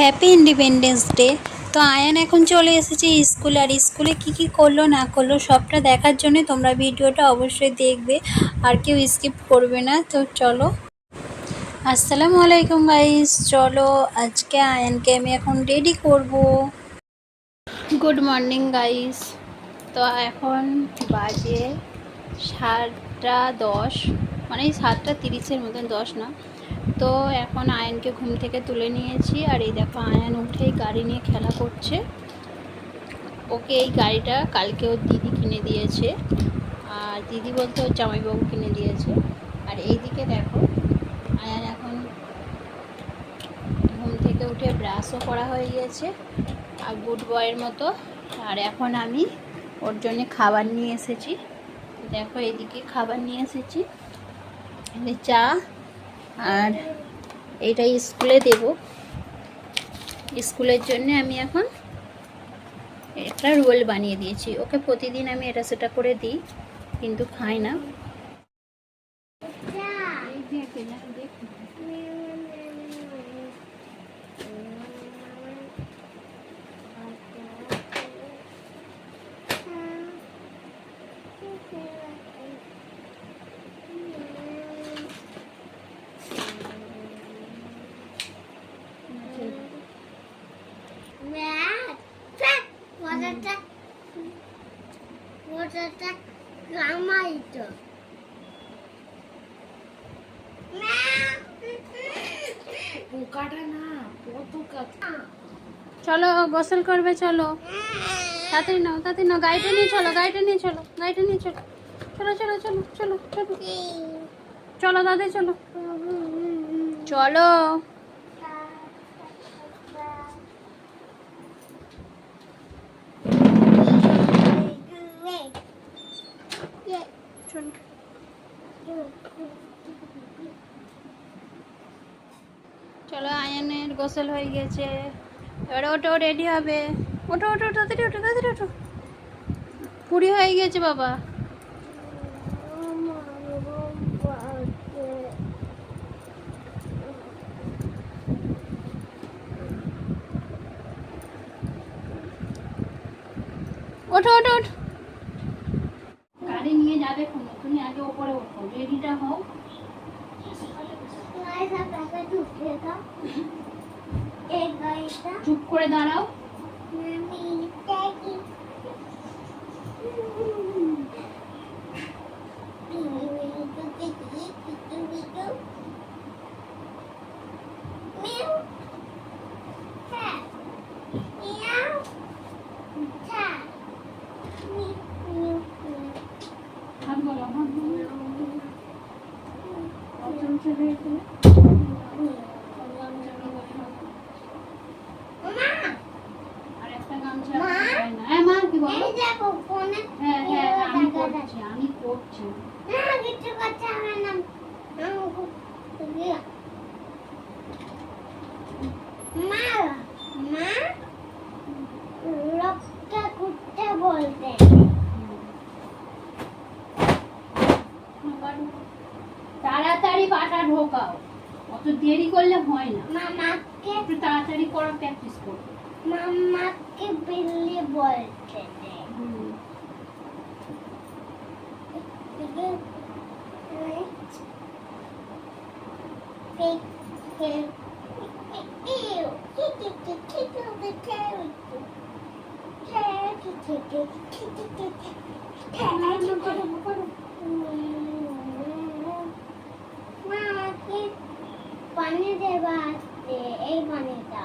Happy independence day তো আয়ান এখন চলে এসেছে স্কুলে, আর স্কুলে কি কি করল, না করল, সবটা দেখার জন্য তোমরা ভিডিওটা অবশ্যই দেখবে, আর কেউ স্কিপ করবে না। তো চলো। আসসালামু আলাইকুম গাইস চলো আজকে আয়ানকে আমি এখন রেডি করব। গুড মর্নিং গাইস তো এখন বাজে সাতটা দশ মানে সাতটা তিরিশের মতন দশ না? তো এখন আয়নকে ঘুম থেকে তুলে নিয়েছি আর এই দেখো আয়ন উঠেই গাড়ি নিয়ে খেলা করছে। ওকে এই গাড়িটা কালকে ওর দিদি কিনে দিয়েছে। আর দিদি বলতে ওর জামাইবাবু কিনে দিয়েছে। আর এইদিকে দেখো, আয়ান এখন ঘুম থেকে উঠে ব্রাশও করা হয়ে গিয়েছে আর গুড বয়ের মতো। আর এখন আমি ওর জন্য খাবার নিয়ে এসেছি। দেখো এদিকে খাবার নিয়ে এসেছি। চা আর এটা স্কুলে দেব। স্কুলের জন্য আমি এখন একটা রোল বানিয়ে দিয়েছি। ওকে প্রতিদিন আমি এটা সেটা করে দিই, কিন্তু খাই না। ওটাটা ওটাটা গ্রামাইতো পোকাটা না পতুকা। চলো গোসল করবে চলো। তাড়াতাড়ি নাও তাড়াতাড়ি নাও গাড়িটা নিয়ে চলো গাড়িটা নিয়ে চলো গাড়িটা নিয়ে চলো। চলো চলো চলো চলো চলো। চলো দাদা চলো। চলো। চলো আয়নের গোসল হয়ে গেছে। এবারে ওটো রেডি হবে। ওটো ওটো তাড়াতাড়ি ওটো তাড়াতাড়ি ওটো পুরি হয়ে গেছে বাবা। ওঠো ওঠো ওঠো গাড়ি নিয়ে যাবে কোনো তুমি আগে ওপরে ওঠো রেডিটা হও চুপ করে দাঁড়াও হাত বলো হাত বলো অচল ছেলে এখানে না মা বলতে। তাড়াতাড়ি পাটা ঢোকাও। অত দেরি করলে হয় না। মামাকে একটু তাড়াতাড়ি করো প্র্যাকটিস করো। মামাকে বিল্লি বলতে দে পানি দেবা আসতে এই পানিটা।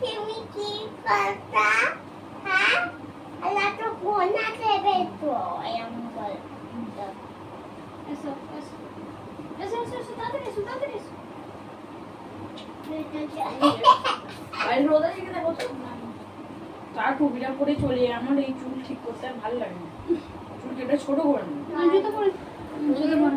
তুমি কি করতা? হ্যাঁ? আল্লাহ তো গোনা দেবে তো এমন বল এসো এসো। এসো এসো এসো তাড়াতাড়ি এসো তাড়াতাড়ি এসো। বাইরে রোদে থেকে দেখো তো। তার টুপিটা পরে চলে যায়। আমার এই চুল ঠিক করতে আর ভালো লাগে না। চুল কেটে ছোট করে নেব। জুতো পরে জুতো পরে।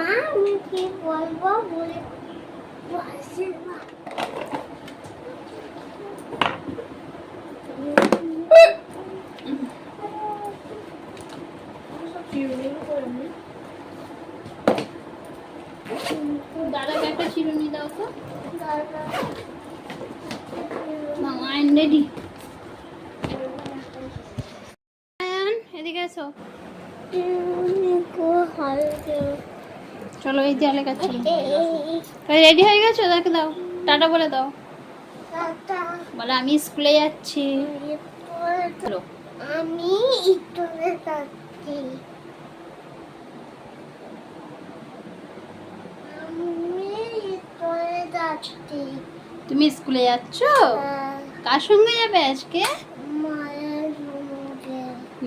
মা আমি কি বলব বলে। দাদাকে একটা চিরুনি দাও তো। মামা আইন রেডি এদিকে এসো। চলো এই দেয়ালে কাছে রেডি হয়ে গেছো? তাকে দাও। টাটা বলে দাও। বলে আমি স্কুলে যাচ্ছি। আমি ইটনে যাচ্ছি। তুমি স্কুলে যাচ্ছ? কার সঙ্গে যাবে আজকে?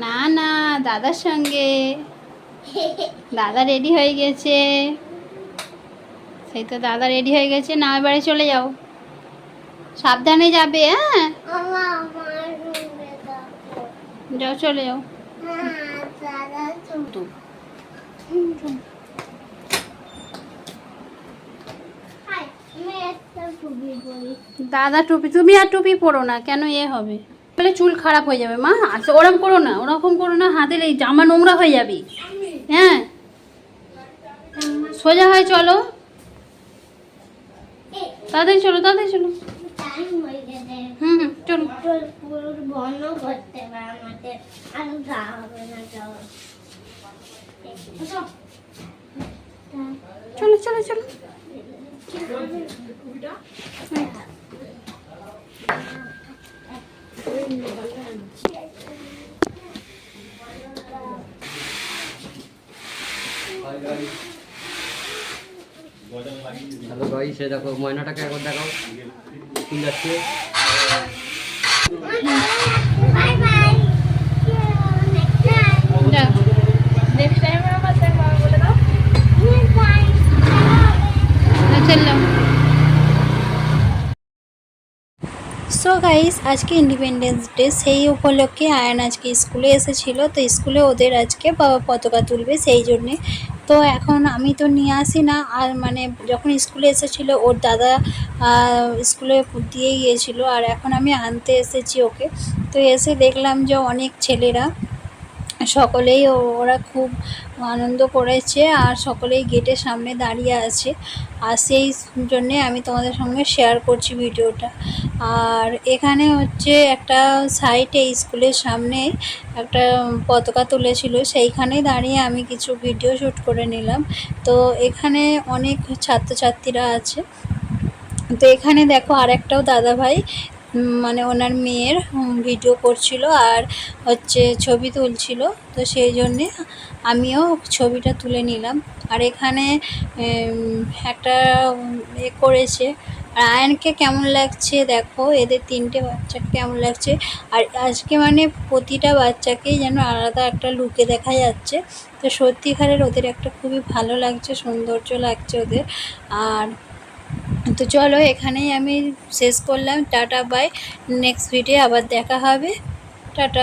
না না দাদার সঙ্গে। দাদা রেডি হয়ে গেছে। সেই তো দাদা রেডি হয়ে গেছে না এবারে চলে যাও। সাবধানে যাবে হ্যাঁ? যাও চলে যাও। হ্যাঁ দাদা টুপি তুমি আর টুপি পরো না কেন এ হবে? তাহলে চুল খারাপ হয়ে যাবে মা। আচ্ছা ওরকম করো না ওরকম করো না হাতের এই জামা নোংরা হয়ে যাবে। হ্যাঁ। সোজা হয় চলো। তাড়াতাড়ি চলো তাড়াতাড়ি চলো। হয়ে হুম, চলো। বন্ধ করতে আমাদের আর যাওয়া চলো চলো। চলো টুপিটা এই তো। হ্যালো ভাই সে দেখো ময়নাটাকে একবার দেখাও। ঠিক যাচ্ছে বাই বাই যাও নেক্সট টাইম আমার দেখা বলে দাও চললাম গাইস, আজকে ইন্ডিপেন্ডেন্স ডে সেই উপলক্ষে আয়ন আজকে স্কুলে এসেছিল, তো স্কুলে ওদের আজকে বাবা পতাকা তুলবে সেই জন্যে। তো এখন আমি তো নিয়ে আসি না, আর মানে যখন স্কুলে এসেছিল, ওর দাদা স্কুলে দিয়ে গিয়েছিল, আর এখন আমি আনতে এসেছি ওকে। তো এসে দেখলাম যে অনেক ছেলেরা সকলেই ওরা খুব আনন্দ করেছে আর সকলেই গেটের সামনে দাঁড়িয়ে আছে। আর সেই জন্যে আমি তোমাদের সঙ্গে শেয়ার করছি ভিডিওটা। আর এখানে হচ্ছে একটা সাইটে স্কুলের সামনে একটা পতাকা তুলেছিল। সেইখানে দাঁড়িয়ে আমি কিছু ভিডিও শ্যুট করে নিলাম। তো এখানে অনেক ছাত্রছাত্রীরা আছে। তো এখানে দেখো আরেকটাও দাদা ভাই মানে ওনার মেয়ের ভিডিও করছিল আর হচ্ছে ছবি তুলছিল। তো সেই জন্যে আমিও ছবিটা তুলে নিলাম। আর এখানে একটা এ করেছে। আর আয়নকে কেমন লাগছে দেখো, এদের তিনটে বাচ্চাকে কেমন লাগছে। আর আজকে মানে প্রতিটা বাচ্চাকেই যেন আলাদা একটা লুকে দেখা যাচ্ছে। তো সত্যিকারের ওদের একটা খুবই ভালো লাগছে, সৌন্দর্য লাগছে ওদের। আর তো চলো এখানেই আমি শেষ করলাম টাটা বাই নেক্সট ভিডিও আবার দেখা হবে। টাটা।